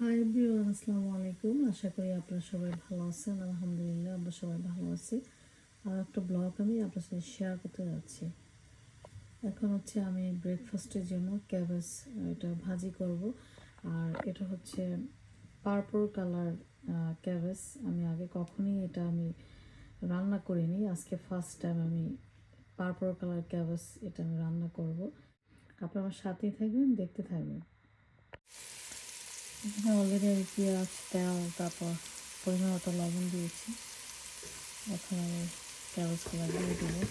Hi everyone আসসালামু আলাইকুম আশা করি আপনারা সবাই ভালো আছেন। আলহামদুলিল্লাহ, আমরা সবাই ভালো আছি। আর একটা ব্লগ আমি আপনার সাথে শেয়ার করতে যাচ্ছি। এখন হচ্ছে আমি ব্রেকফাস্টের জন্য ক্যাবেজ এটা ভাজি করব। আর এটা হচ্ছে পার্পল কালার ক্যাবেজ আমি আগে কখনই এটা আমি রান্না করিনি। আজকে ফার্স্ট টাইম আমি পার্পল কালার ক্যাবেজ এটা আমি রান্না করব। আপনারা আমার সাথেই থাকবেন, দেখতে থাকবেন। এখানে অলরেডি আমি পেঁয়াজ, তেল, তারপর পরিমাণ মতো লবণ দিয়েছি। এখন আমি পেঁয়াজগুলো দিয়ে দেবো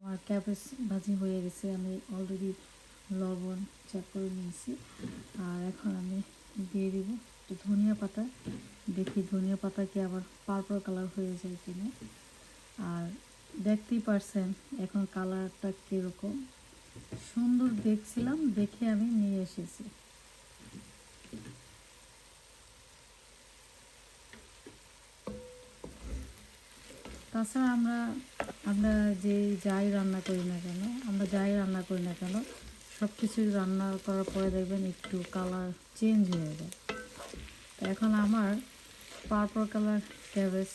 আমার ক্যাবেজ ভাজি হয়ে গেছে, আমি অলরেডি লবণ চেক করে নিয়েছি। আর এখন আমি দিয়ে দিব একটু ধনিয়া পাতা। দেখি ধনিয়া পাতা কি আবার পার্পল কালার হয়ে যায় কিনা। আর দেখতেই পারছেন এখন কালারটা কীরকম। সুন্দর দেখছিলাম, দেখে আমি নিয়ে এসেছি। তাছাড়া আমরা আমরা যে যাই রান্না করি না কেন, আমরা যাই রান্না করি না কেন সব কিছুই রান্না করার পরে দেখবেন একটু কালার চেঞ্জ হয়ে যায়। তো এখন আমার পার্পল কালার ক্যাবেজ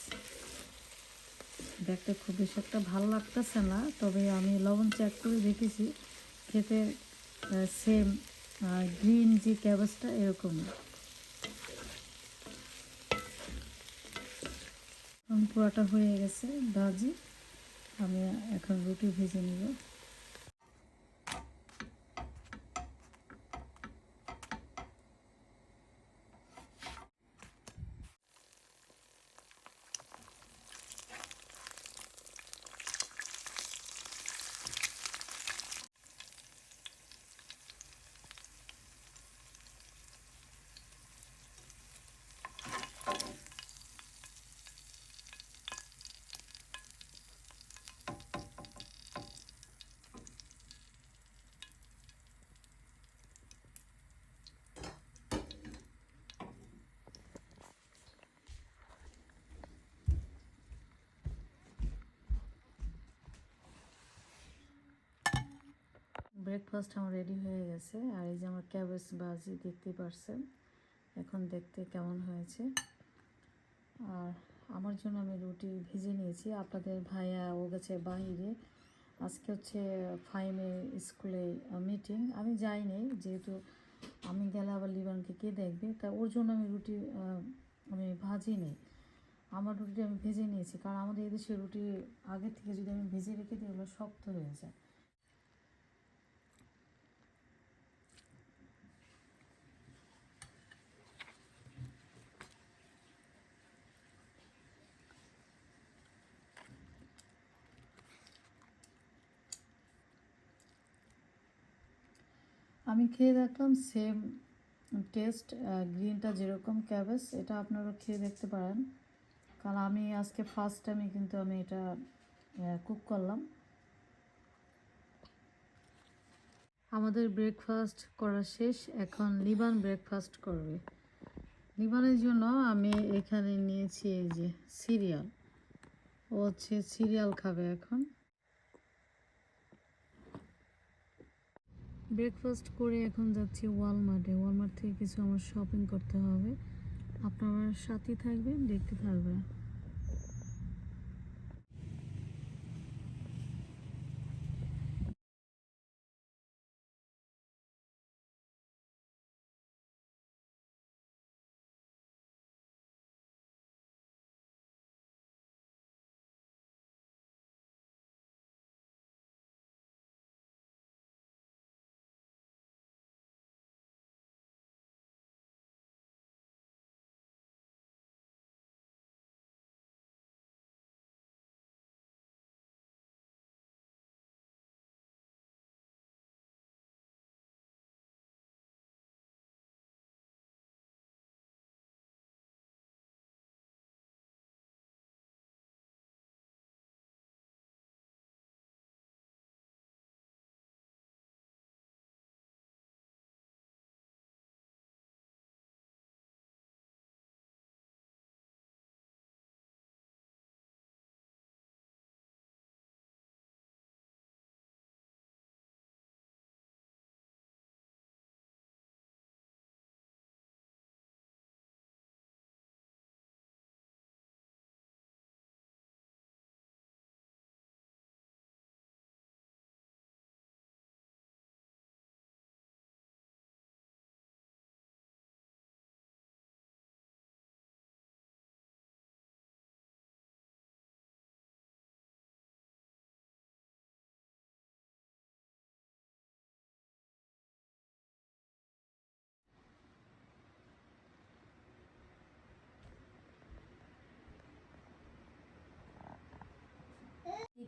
দেখতে খুব বেশি একটা ভালো লাগতেছে না, তবে আমি লবণ চেক করে দেখেছি, খেতে সেম গ্রিন যে ক্যাবেজটা এরকম পুরাটা হয়ে গেছে ভাজি। আমি এখন রুটি ভেজে নিব। ব্রেকফাস্ট আমার রেডি হয়ে গেছে, আর এই যে আমার ক্যাবেজ বাজি দেখতে পারছেন, এখন দেখতে কেমন হয়েছে। আর আমার জন্য আমি রুটি ভেজে নিয়েছি, আপনাদের ভাইয়া ও গেছে বাহিরে আজকে হচ্ছে ফাইমের স্কুলে মিটিং আমি যাইনি, যেহেতু আমি গেলে আবার লিবানকে কে দেখবে, তা ওর জন্য আমি রুটি আমি ভাজি নেই আমার রুটি আমি ভেজে নিয়েছি, কারণ আমাদের এদেশে রুটি আগে থেকে যদি আমি ভেজে রেখে দিই, ওগুলো শক্ত হয়ে যায়। আমি খেয়ে দেখলাম সেম টেস্ট গ্রিনটা যেরকম ক্যাবেজ এটা আপনারা খেয়ে দেখতে পারেন। কারণ আমি আজকে ফার্স্ট টাইমে কিন্তু আমি এটা কুক করলাম। আমাদের ব্রেকফাস্ট করা শেষ। এখন লিবান ব্রেকফাস্ট করবে। লিবানের জন্য আমি এখানে নিয়েছি এই যে সিরিয়াল ও হচ্ছে সিরিয়াল খাবে এখন। ব্রেকফাস্ট করে এখন যাচ্ছি ওয়ালমার্টে ওয়ালমার্ট থেকে কিছু আমার শপিং করতে হবে। আপনারা সাথে থাকবেন, দেখতে থাকবেন।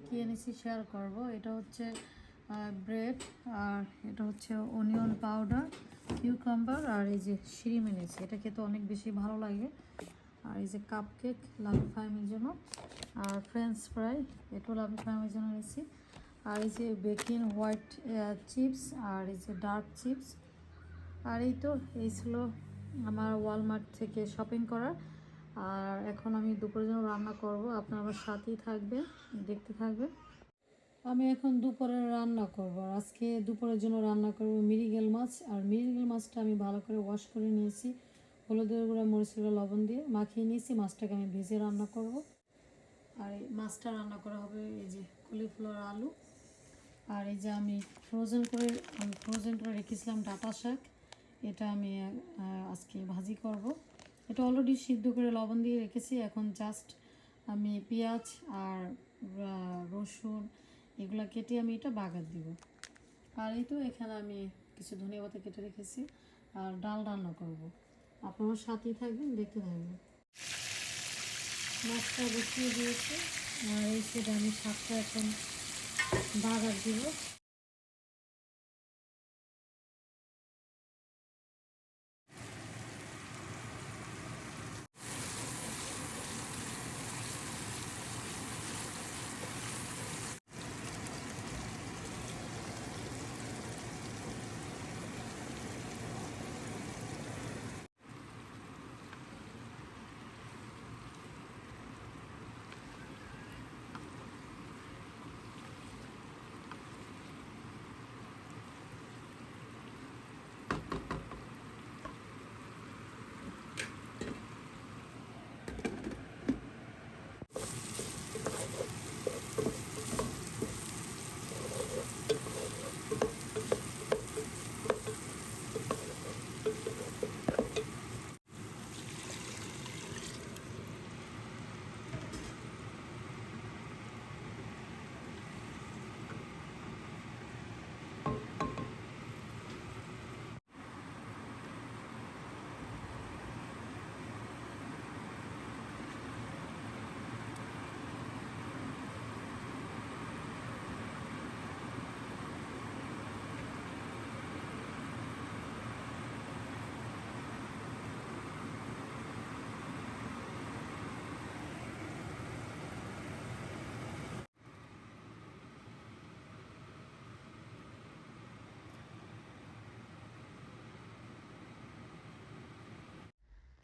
কী এনেছি শেয়ার করব? এটা হচ্ছে ব্রেড আর এটা হচ্ছে অনিয়ন পাউডার কিউকাম্বার আর এই যে শিরিম এনেছি। এটা খেতে অনেক বেশি ভালো লাগে। আর এই যে কাপ কেক লাভি ফাইমের জন্য। আর ফ্রেঞ্চ ফ্রাই এটাও লাভি ফাইমের জন্য এনেছি। আর এই যে বেকিং হোয়াইট চিপস আর এই যে ডার্ক চিপস আর এই তো, এই ছিল আমার ওয়ালমার্ট থেকে শপিং করা আর এখন আমি দুপুরের জন্য রান্না করব। আপনারা আমার সাথেই থাকবে দেখতে থাকবে আমি এখন দুপুরে রান্না করব। আজকে দুপুরের জন্য রান্না করব মিরিগেল মাছ। আর মিরিগেল মাছটা আমি ভালো করে ওয়াশ করে নিয়েছি। হলুদের গুঁড়া, মরিচের গুঁড়া, লবণ দিয়ে মাখিয়ে নিয়েছি। মাছটাকে আমি ভেজে রান্না করব। আর এই মাছটা রান্না করা হবে এই যে কলিফ্লাওয়ার আলু। আর এই যে আমি ফ্রোজেন করে, আমি ফ্রোজেন করে রেখেছিলাম ডাটা শাক। এটা আমি আজকে ভাজি করব। এটা অলরেডি সিদ্ধ করে লবণ দিয়ে রেখেছি। এখন জাস্ট আমি পেঁয়াজ আর রসুন এগুলো কেটে আমি এটা বাগার দিব। আর এই তো এখানে আমি কিছু ধনিয়া পাতা কেটে রেখেছি আর ডাল রান্না করব। আপনারা সাথেই থাকবেন, দেখতে থাকবেন। মাছটা বসিয়ে দিয়েছি। আর এই সেটা আমি শাকটা এখন বাগার দিব।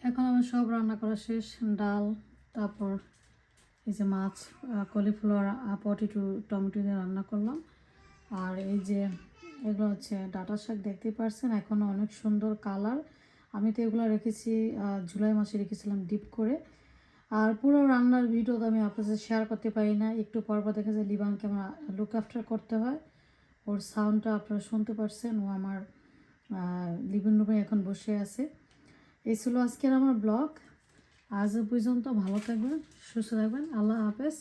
এখন আমার সব রান্না করা শেষ, ডাল, তারপর এই যে মাছ কলিফ্লাওয়ার পটেটো টমেটো দিয়ে রান্না করলাম। আর এই যে এগুলো হচ্ছে ডাটা শাক, দেখতেই পারছেন, এখন অনেক সুন্দর কালার। আমি তো এগুলো রেখেছি জুলাই মাসে রেখেছিলাম ডিপ করে। আর পুরো রান্নার ভিডিও তো আমি আপনার সাথে শেয়ার করতে পারি না। একটু পর পর দেখা যায় লিবানকে আমার লুক আফটার করতে হয়। ওর সাউন্ডটা আপনারা শুনতে পারছেন, ও আমার লিভিং রুমে এখন বসে আছে। এই ছিল আজকের আমার ব্লগ। আজ পর্যন্ত ভালো থাকবেন সুস্থ থাকবেন। আল্লাহ হাফেজ।